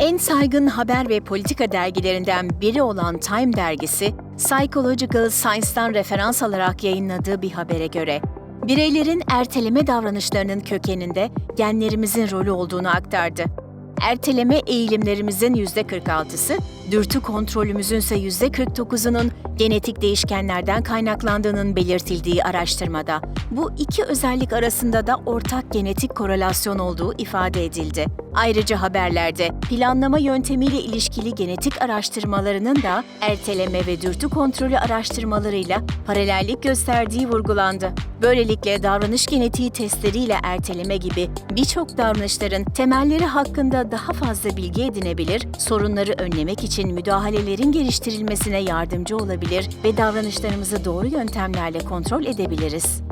En saygın haber ve politika dergilerinden biri olan Time dergisi, Psychological Science'dan referans alarak yayınladığı bir habere göre, bireylerin erteleme davranışlarının kökeninde genlerimizin rolü olduğunu aktardı. Erteleme eğilimlerimizin %46'sı, dürtü kontrolümüzün ise %49'unun genetik değişkenlerden kaynaklandığının belirtildiği araştırmada, bu iki özellik arasında da ortak genetik korelasyon olduğu ifade edildi. Ayrıca haberlerde planlama yöntemiyle ilişkili genetik araştırmalarının da erteleme ve dürtü kontrolü araştırmalarıyla paralellik gösterdiği vurgulandı. Böylelikle davranış genetiği testleriyle erteleme gibi birçok davranışların temelleri hakkında daha fazla bilgi edinebilir, sorunları önlemek için müdahalelerin geliştirilmesine yardımcı olabilir ve davranışlarımızı doğru yöntemlerle kontrol edebiliriz.